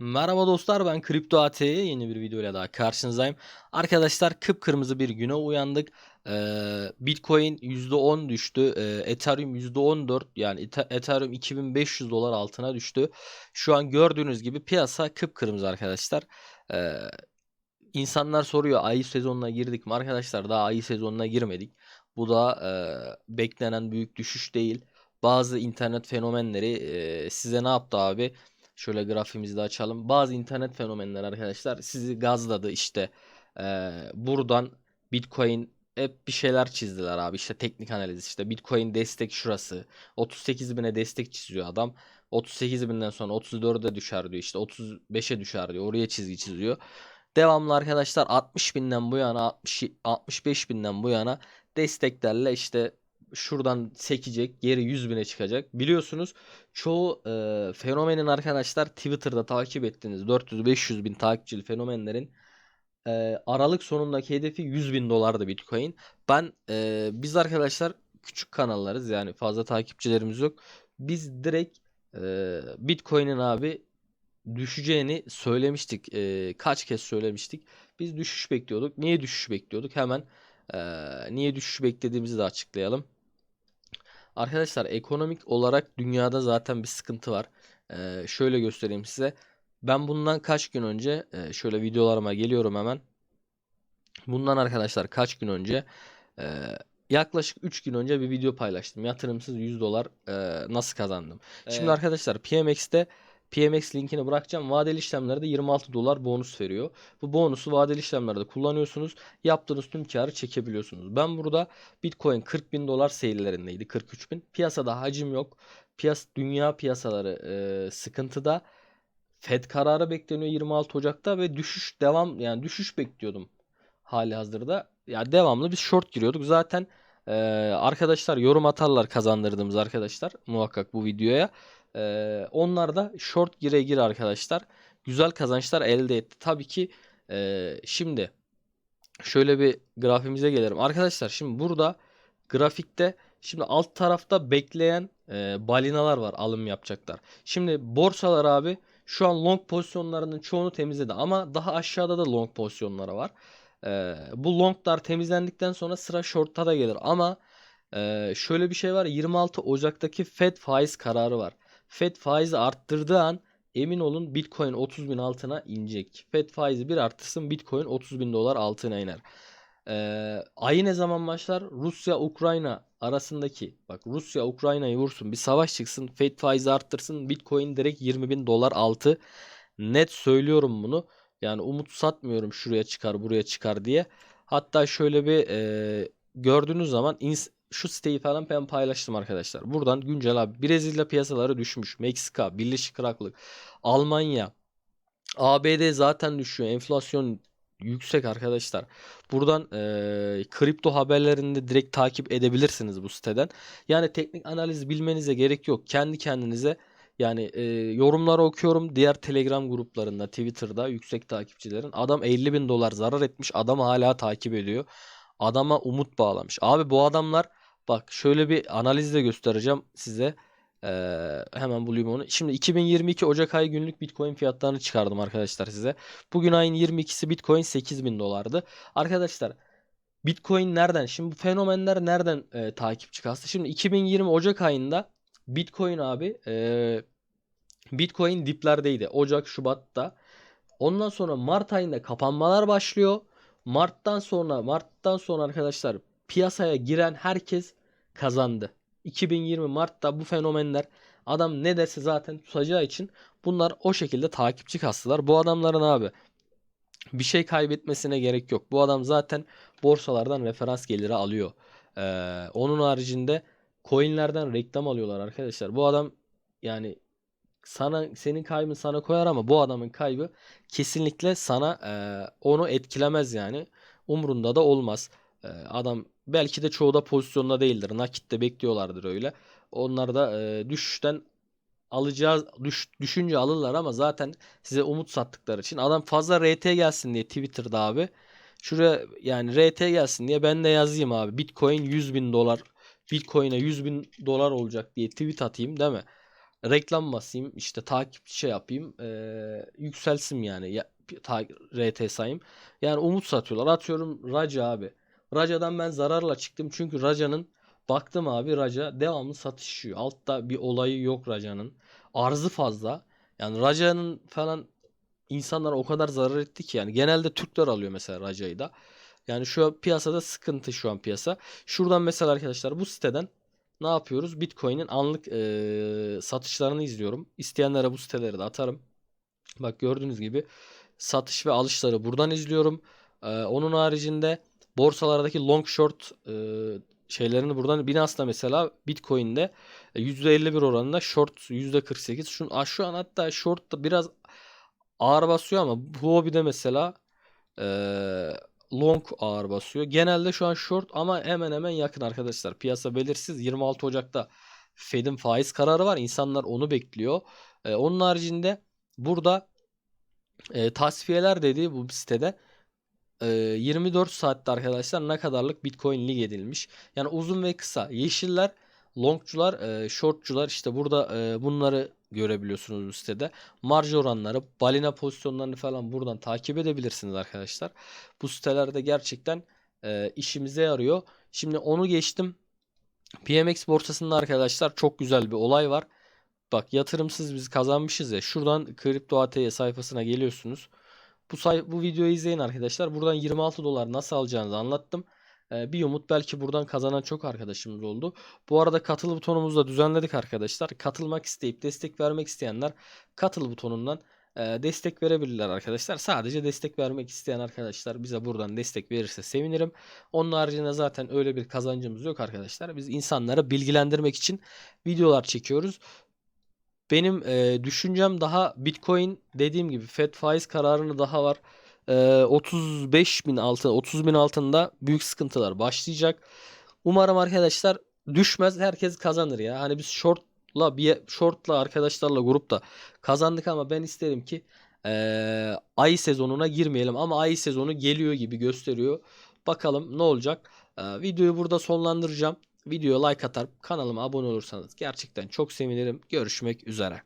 Merhaba dostlar ben Kripto AT'ye yeni bir videoyla daha karşınızdayım. Arkadaşlar kıpkırmızı bir güne uyandık. Ee, Bitcoin %10 düştü. Ee, Ethereum %14 yani Ethe- Ethereum 2500 dolar altına düştü. Şu an gördüğünüz gibi piyasa kıpkırmızı arkadaşlar. Ee, insanlar soruyor ayı sezonuna girdik mi? Arkadaşlar daha ayı sezonuna girmedik. Bu da e, beklenen büyük düşüş değil. Bazı internet fenomenleri e, size ne yaptı abi? Şöyle grafiğimizi de açalım. Bazı internet fenomenleri arkadaşlar sizi gazladı işte. Ee, buradan Bitcoin hep bir şeyler çizdiler abi. İşte teknik analiz işte Bitcoin destek şurası. 38 bine destek çiziyor adam. 38 binden sonra 34'e düşer diyor. işte 35'e düşer diyor. Oraya çizgi çiziyor. Devamlı arkadaşlar 60 binden bu yana 60, 65 binden bu yana desteklerle işte şuradan sekecek geri 100 bine çıkacak. Biliyorsunuz çoğu e, fenomenin arkadaşlar Twitter'da takip ettiğiniz 400-500 bin takipçili fenomenlerin e, Aralık sonundaki hedefi 100 bin dolardı Bitcoin. Ben e, biz arkadaşlar küçük kanallarız yani fazla takipçilerimiz yok. Biz direkt e, Bitcoin'in abi düşeceğini söylemiştik. E, kaç kez söylemiştik. Biz düşüş bekliyorduk. Niye düşüş bekliyorduk? Hemen e, niye düşüş beklediğimizi de açıklayalım. Arkadaşlar ekonomik olarak dünyada zaten bir sıkıntı var. Ee, şöyle göstereyim size. Ben bundan kaç gün önce e, şöyle videolarıma geliyorum hemen. Bundan arkadaşlar kaç gün önce e, yaklaşık 3 gün önce bir video paylaştım. Yatırımsız 100 dolar e, nasıl kazandım. Şimdi arkadaşlar PMX'te PMX linkini bırakacağım. Vadeli işlemlerde 26 dolar bonus veriyor. Bu bonusu vadeli işlemlerde kullanıyorsunuz. Yaptığınız tüm karı çekebiliyorsunuz. Ben burada Bitcoin 40 bin dolar seyirlerindeydi. 43 bin. Piyasada hacim yok. Piyas dünya piyasaları e, sıkıntıda. Fed kararı bekleniyor 26 Ocak'ta ve düşüş devam yani düşüş bekliyordum hali hazırda. Ya devamlı biz short giriyorduk. Zaten e, arkadaşlar yorum atarlar kazandırdığımız arkadaşlar muhakkak bu videoya. E, onlar da short gire gir arkadaşlar. Güzel kazançlar elde etti. Tabii ki e, şimdi şöyle bir grafimize gelelim. Arkadaşlar şimdi burada grafikte şimdi alt tarafta bekleyen e, balinalar var alım yapacaklar. Şimdi borsalar abi şu an long pozisyonlarının çoğunu temizledi ama daha aşağıda da long pozisyonları var. E, bu longlar temizlendikten sonra sıra short'a da gelir ama e, şöyle bir şey var 26 Ocak'taki Fed faiz kararı var. Fed faizi arttırdığı an emin olun Bitcoin 30 bin altına inecek. Fed faizi bir arttırsın Bitcoin 30 bin dolar altına iner. Ee, ayı ne zaman başlar? Rusya Ukrayna arasındaki bak Rusya Ukrayna'yı vursun bir savaş çıksın Fed faizi arttırsın Bitcoin direkt 20 bin dolar altı net söylüyorum bunu yani umut satmıyorum şuraya çıkar buraya çıkar diye hatta şöyle bir e, gördüğünüz zaman ins- şu siteyi falan ben paylaştım arkadaşlar buradan güncel abi Brezilya piyasaları düşmüş Meksika Birleşik Krallık Almanya ABD zaten düşüyor enflasyon yüksek arkadaşlar. Buradan eee, kripto haberlerini de direkt takip edebilirsiniz bu siteden. Yani teknik analiz bilmenize gerek yok. Kendi kendinize yani eee, yorumları okuyorum. Diğer Telegram gruplarında, Twitter'da yüksek takipçilerin. Adam 50 bin dolar zarar etmiş. Adam hala takip ediyor. Adama umut bağlamış. Abi bu adamlar bak şöyle bir analiz de göstereceğim size. Eee, hemen bulayım onu. Şimdi 2022 Ocak ayı günlük Bitcoin fiyatlarını çıkardım arkadaşlar size. Bugün ayın 22'si Bitcoin 8000 dolardı. Arkadaşlar Bitcoin nereden? Şimdi bu fenomenler nereden e, takipçi kastı? Şimdi 2020 Ocak ayında Bitcoin abi e, Bitcoin diplerdeydi. Ocak, Şubat'ta. Ondan sonra Mart ayında kapanmalar başlıyor. Mart'tan sonra Mart'tan sonra arkadaşlar piyasaya giren herkes kazandı. 2020 Mart'ta bu fenomenler adam ne derse zaten tutacağı için bunlar o şekilde takipçi kastılar. Bu adamların abi bir şey kaybetmesine gerek yok. Bu adam zaten borsalardan referans geliri alıyor. Ee, onun haricinde coinlerden reklam alıyorlar arkadaşlar. Bu adam yani sana senin kaybın sana koyar ama bu adamın kaybı kesinlikle sana e, onu etkilemez yani. Umrunda da olmaz. E, adam belki de çoğu da pozisyonda değildir. Nakitte bekliyorlardır öyle. Onlar da e, düşüşten alacağı düş, düşünce alırlar ama zaten size umut sattıkları için adam fazla RT gelsin diye Twitter'da abi. Şuraya yani RT gelsin diye ben de yazayım abi. Bitcoin 100 bin dolar. Bitcoin'e 100 bin dolar olacak diye tweet atayım değil mi? reklam basayım işte takip şey yapayım e, yükselsin yani ya, ta, RT sayayım. Yani umut satıyorlar. Atıyorum Raja abi. Raja'dan ben zararla çıktım çünkü Raja'nın baktım abi Raja devamlı satışıyor. Altta bir olayı yok Raja'nın. Arzı fazla. Yani Raja'nın falan insanlara o kadar zarar etti ki yani genelde Türkler alıyor mesela Raja'yı da. Yani şu piyasada sıkıntı şu an piyasa. Şuradan mesela arkadaşlar bu siteden ne yapıyoruz? Bitcoin'in anlık eee, satışlarını izliyorum. İsteyenlere bu siteleri de atarım. Bak gördüğünüz gibi satış ve alışları buradan izliyorum. Eee, onun haricinde borsalardaki long short eee, şeylerini buradan Binance'da mesela Bitcoin'de e, %51 oranında short %48. Şu, şu an hatta short da biraz ağır basıyor ama bu hobide mesela eee, long ağır basıyor. Genelde şu an short ama hemen hemen yakın arkadaşlar. Piyasa belirsiz. 26 Ocak'ta Fed'in faiz kararı var. İnsanlar onu bekliyor. Eee, onun haricinde burada eee, tasfiyeler dediği bu sitede 24 saatte arkadaşlar ne kadarlık Bitcoin lig edilmiş. Yani uzun ve kısa. Yeşiller longcular, eee, shortcular işte burada eee, bunları görebiliyorsunuz bu sitede. Marj oranları, balina pozisyonlarını falan buradan takip edebilirsiniz arkadaşlar. Bu sitelerde gerçekten eee, işimize yarıyor. Şimdi onu geçtim. PMX borsasında arkadaşlar çok güzel bir olay var. Bak yatırımsız biz kazanmışız ya. Şuradan Kripto AT sayfasına geliyorsunuz. Bu say bu videoyu izleyin arkadaşlar. Buradan 26 dolar nasıl alacağınızı anlattım. Ee, bir umut belki buradan kazanan çok arkadaşımız oldu. Bu arada katıl butonumuzu da düzenledik arkadaşlar. Katılmak isteyip destek vermek isteyenler katıl butonundan e, destek verebilirler arkadaşlar. Sadece destek vermek isteyen arkadaşlar bize buradan destek verirse sevinirim. Onun haricinde zaten öyle bir kazancımız yok arkadaşlar. Biz insanları bilgilendirmek için videolar çekiyoruz. Benim e, düşüncem daha Bitcoin dediğim gibi Fed faiz kararını daha var. E, 35 bin altı 30 bin altında büyük sıkıntılar başlayacak. Umarım arkadaşlar düşmez herkes kazanır ya. Hani biz shortla bir shortla arkadaşlarla grupta kazandık ama ben isterim ki e, ay sezonuna girmeyelim ama ay sezonu geliyor gibi gösteriyor. Bakalım ne olacak. E, videoyu burada sonlandıracağım. Videoya like atar, kanalıma abone olursanız gerçekten çok sevinirim. Görüşmek üzere.